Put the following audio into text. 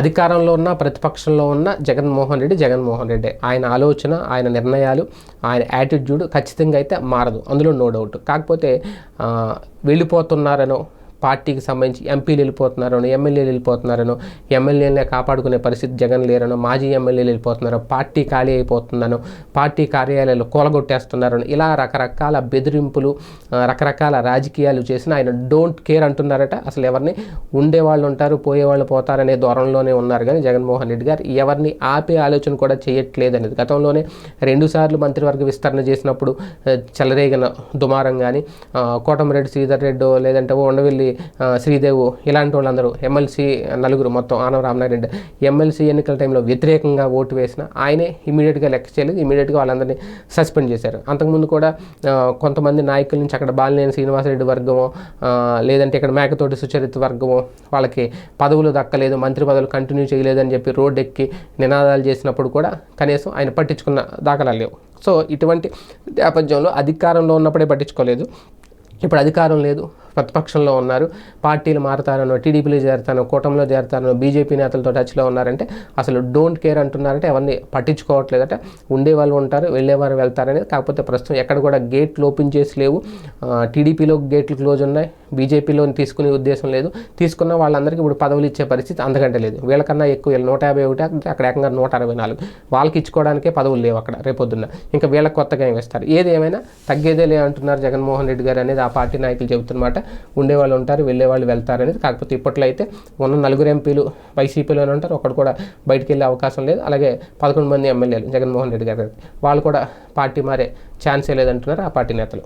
అధికారంలో ఉన్న ప్రతిపక్షంలో ఉన్న జగన్మోహన్ రెడ్డి జగన్మోహన్ రెడ్డి. ఆయన ఆలోచన ఆయన నిర్ణయాలు ఆయన యాటిట్యూడ్ ఖచ్చితంగా అయితే మారదు. అందులో నో డౌట్ కాకపోతే వెళ్ళిపోతున్నారనో పార్టీకి సంబంధించి ఎంపీలు వెళ్ళిపోతున్నారనో ఎమ్మెల్యేలు వెళ్ళిపోతున్నారనో ఎమ్మెల్యేలనే కాపాడుకునే పరిస్థితి జగన్ లేరనో మాజీ ఎమ్మెల్యేలు వెళ్ళిపోతున్నారో పార్టీ ఖాళీ అయిపోతుందనో పార్టీ కార్యాలయాలు కూలగొట్టేస్తున్నారనో ఇలా రకరకాల బెదిరింపులు రకరకాల రాజకీయాలు చేసిన ఆయన డోంట్ కేర్ అంటున్నారట. అసలు ఎవరిని ఉండేవాళ్ళు ఉంటారు పోయేవాళ్ళు పోతారనే ధోరణిలోనే ఉన్నారు. కానీ జగన్మోహన్ రెడ్డి గారు ఎవరిని ఆపే ఆలోచన కూడా చేయట్లేదనేది గతంలోనే రెండుసార్లు మంత్రివర్గ విస్తరణ చేసినప్పుడు చెలరేగిన దుమారం కానీ కోటమిరెడ్డి శ్రీధర్ రెడ్డి లేదంటే ఉండవెల్లి శ్రీదేవు ఇలాంటి వాళ్ళందరూ ఎమ్మెల్సీ నలుగురు మొత్తం ఆనవ రామనారెడ్డి ఎమ్మెల్సీ ఎన్నికల టైంలో వ్యతిరేకంగా ఓటు వేసిన ఆయనే ఇమీడియట్గా లెక్క చేయలేదు. ఇమీడియట్గా వాళ్ళందరినీ సస్పెండ్ చేశారు. అంతకుముందు కూడా కొంతమంది నాయకుల నుంచి అక్కడ బాలినేని శ్రీనివాసరెడ్డి వర్గమో లేదంటే ఇక్కడ మేకతోటి సుచరిత వర్గమో వాళ్ళకి పదవులు దక్కలేదు మంత్రి పదవులు కంటిన్యూ చేయలేదని చెప్పి రోడ్ ఎక్కి నినాదాలు చేసినప్పుడు కూడా కనీసం ఆయన పట్టించుకున్న దాఖలాలు లేవు. సో ఇటువంటి నేపథ్యంలో అధికారంలో ఉన్నప్పుడే పట్టించుకోలేదు. ఇప్పుడు అధికారం లేదు. ప్రతిపక్షంలో ఉన్నారు. పార్టీలు మారుతారనో టీడీపీలో చేరుతానో కూటమిలో చేరుతానో బీజేపీ నేతలతో టచ్లో ఉన్నారంటే అసలు డోంట్ కేర్ అంటున్నారంటే అవన్నీ పట్టించుకోవట్లేదట. ఉండే వాళ్ళు ఉంటారు వెళ్ళేవారు వెళ్తారనేది. కాకపోతే ప్రస్తుతం ఎక్కడ కూడా గేట్లు ఓపెన్ చేసి లేవు. టీడీపీలో గేట్లు క్లోజ్ ఉన్నాయి. బీజేపీలో తీసుకునే ఉద్దేశం లేదు. తీసుకున్న వాళ్ళందరికీ ఇప్పుడు పదవులు ఇచ్చే పరిస్థితి అంతకంటే లేదు. వీళ్ళకన్నా ఎక్కువ వీళ్ళు నూట యాభై ఒకటి అంటే అక్కడ ఏకంగా నూట అరవై నాలుగు. వాళ్ళకి ఇచ్చుకోవడానికే పదవులు లేవు అక్కడ రేపొద్దున్న. ఇంకా వీళ్ళకి కొత్తగా ఏం ఇస్తారు ఏది ఏమైనా తగ్గేదే లే అంటున్నారు జగన్మోహన్ రెడ్డి గారు అనేది ఆ పార్టీ నాయకులు చెబుతున్నమాట ఉండేవాళ్ళు ఉంటారు వెళ్ళేవాళ్ళు వెళ్తారు అనేది. కాకపోతే ఇప్పట్లో అయితే ఉన్న నలుగురు ఎంపీలు వైసీపీలోనే ఉంటారు ఒకడు కూడా బయటికి వెళ్ళే అవకాశం లేదు. అలాగే పదకొండు మంది ఎమ్మెల్యేలు జగన్మోహన్ రెడ్డి గారు. వాళ్ళు కూడా పార్టీ మారే ఛాన్సే లేదంటున్నారు ఆ పార్టీ నేతలు.